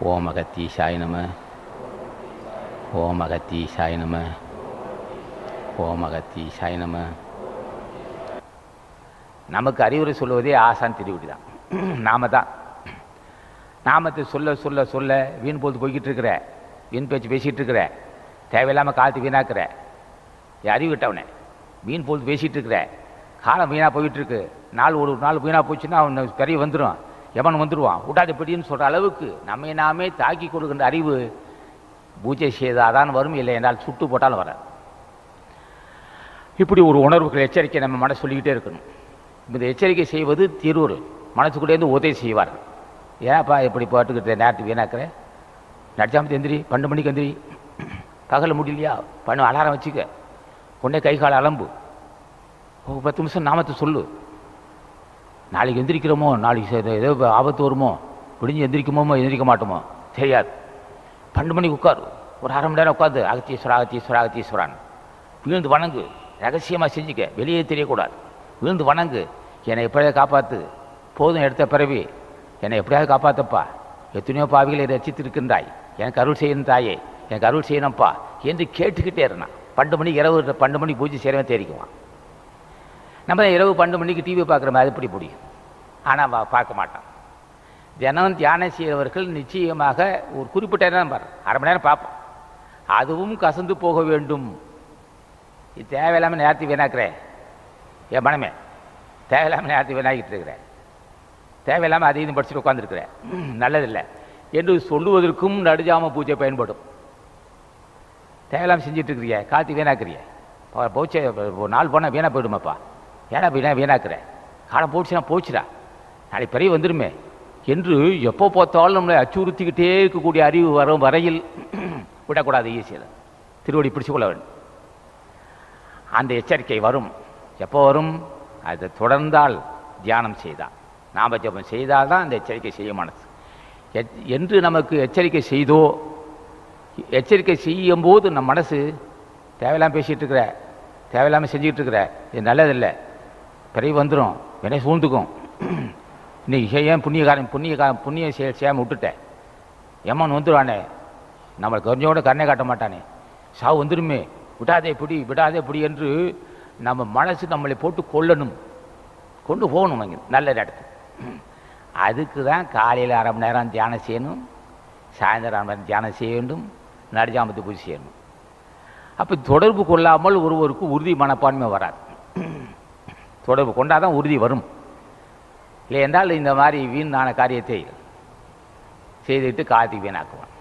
ஓம் அகத்தீசாய நம. ஓம் அகத்தீசாய நம. ஓம் அகத்தீசாய நம. நமக்கு அறிவுரை சொல்லுவதே ஆசான் திருவிடி தான். நாம தான். நாமத்தை சொல்ல சொல்ல சொல்ல வீண் பொழுது போய்கிட்டு இருக்கிற வீண் பேச்சு பேசிகிட்டு இருக்கிற தேவையில்லாமல் காலத்து வீணாக்குற அறிவு விட்டவனே வீண் பொழுது பேசிகிட்டு இருக்கிற காலம் வீணாக போயிட்டுருக்கு நாள் ஒரு நாள் வீணாக போச்சுன்னா அவன் பெரிய வந்துடும் எவன் வந்துடுவான் விடாது பிடின்னு சொல்கிற அளவுக்கு நம்மை நாமே தாக்கி கொடுக்கின்ற அறிவு பூஜை செய்தாதான் வரும் இல்லை என்றால் சுட்டு போட்டாலும் வராது. இப்படி ஒரு உணர்வுகள் எச்சரிக்கை நம்ம மனசு சொல்லிக்கிட்டே இருக்கணும். இந்த எச்சரிக்கை செய்வது தீர்வு மனசுக்குள்ளேருந்து உதவி செய்வார்கள். ஏன்ப்பா இப்படி போட்டுக்கிட்டு நேரத்துக்கு வீணாக்கிறேன் நடிச்சாமத்து எந்திரி பன்னெண்டு மணிக்கு எந்திரி. பகலில் முடியலையா? பண்ணு அலாரம் வச்சுக்க. உடனே கை கால் அலம்பு. ஒரு பத்து நிமிஷம் நாமத்தை சொல்லு. நாளைக்கு எந்திரிக்கிறோமோ நாளைக்கு ஏதோ ஆபத்து வருமோ விடிஞ்சு எந்திரிக்குமோமோ எந்திரிக்க மாட்டோமோ? தெரியாது. பன்னெண்டு மணிக்கு உட்காரு. ஒரு அரை மணி நேரம் உட்காந்து அகத்தீஸ்வரா அகத்தீஸ்வரா அகத்தீஸ்வரான். விழுந்து வணங்கு. ரகசியமாக செஞ்சுக்க. வெளியே தெரியக்கூடாது. விழுந்து வணங்கு. என்னை எப்படியாவது காப்பாற்று போதும் எடுத்த பிறவி. என்னை எப்படியாவது காப்பாற்றப்பா எத்தனையோ பாவிகளை ரசித்திருக்கின்றாய் எனக்கு அருள் செய்யணும் தாயே. எனக்கு அருள் செய்யணும்ப்பா என்று கேட்டுக்கிட்டே இருந்தான். பன்னெண்டு மணிக்கு இரவு பன்னெண்டு மணிக்கு பூஜை செய்கிறவன் தெரிவிக்குவான் நம்ம இரவு பன்னெண்டு மணிக்கு டிவி பார்க்குற மாதிரி எப்படி முடியும். ஆனால் பார்க்க மாட்டான் தினம் தியானம் செய்கிறவர்கள் நிச்சயமாக ஒரு குறிப்பிட்ட நேரம் பாரு அரை மணி நேரம் பார்ப்போம். அதுவும் கசந்து போக வேண்டும். இது தேவையில்லாமல் நேரத்தை வீணாக்குறேன் என் மனமே தேவையில்லாமல் நேரத்தை வீணாக்கிட்டு இருக்கிறேன் தேவையில்லாமல் அதையும் படிச்சுட்டு உட்காந்துருக்கிறேன் நல்லதில்லை. என்று சொல்லுவதற்கும் நடுஜாம பூஜை பயன்படும். தேவையில்லாமல் செஞ்சுட்டு இருக்கிறிய காத்து வீணாக்குறிய. போச்சே ஒரு நாள் போனால் வீணாக போயிடுமாப்பா. ஏடா வீணா வீணாக்குற? காலம் போச்சுன்னா போச்சுடா. நாளைக்கு பெரிய வந்துடுமே என்று எப்போ பார்த்தாலும் நம்மளை அச்சுறுத்திக்கிட்டே இருக்கக்கூடிய அறிவு வரும் வரையில் விடக்கூடாது ஈஸியில் திருவடி பிடிச்சு கொள்ள வேண்டும். அந்த எச்சரிக்கை வரும். எப்போ வரும்? அதை தொடர்ந்தால் தியானம் செய்தால். நாம ஜபம் செய்தால் தான் அந்த எச்சரிக்கை செய்ய மனசு என்று நமக்கு எச்சரிக்கை செய்தோ எச்சரிக்கை செய்யும் போது நம் மனசு தேவையில்லாமல் பேசிகிட்டு இருக்கிற தேவையில்லாமல் செஞ்சுக்கிட்டு இருக்கிற இது நல்லதில்லை. பிறகு வந்துடும் வினை சூழ்ந்துக்கும். இன்னைக்கு செய்ய ஏன் புண்ணியகாரன் புண்ணியகாரன் புண்ணிய செயல் செய்யாமல் விட்டுட்டேன் எம்மன் வந்துடுவானே நம்மளை கொஞ்சோட கண்ணை காட்ட மாட்டானே. சாவு வந்துடுமே விடாதே பிடி விடாதே பிடி என்று நம்ம மனசு நம்மளை போட்டு கொல்லணும். கொண்டு போகணும் அங்கே நல்ல இடத்துக்கு. அதுக்கு தான் காலையில் அரை மணி நேரம் தியானம் செய்யணும். சாயந்தரம் அரை மணி நேரம் தியானம் செய்ய வேண்டும். நடுஜாமத்து பூஜை செய்யணும் அப்போ தொடர்பு கொள்ளாமல் ஒருவருக்கு உறுதி மனப்பான்மை வராது. தொடர்பு கொண்டால் தான் உறுதி வரும். இல்லை என்றால் இந்த மாதிரி வீணான காரியத்தை செய்துவிட்டு காத்தி வீணாக்குவான்.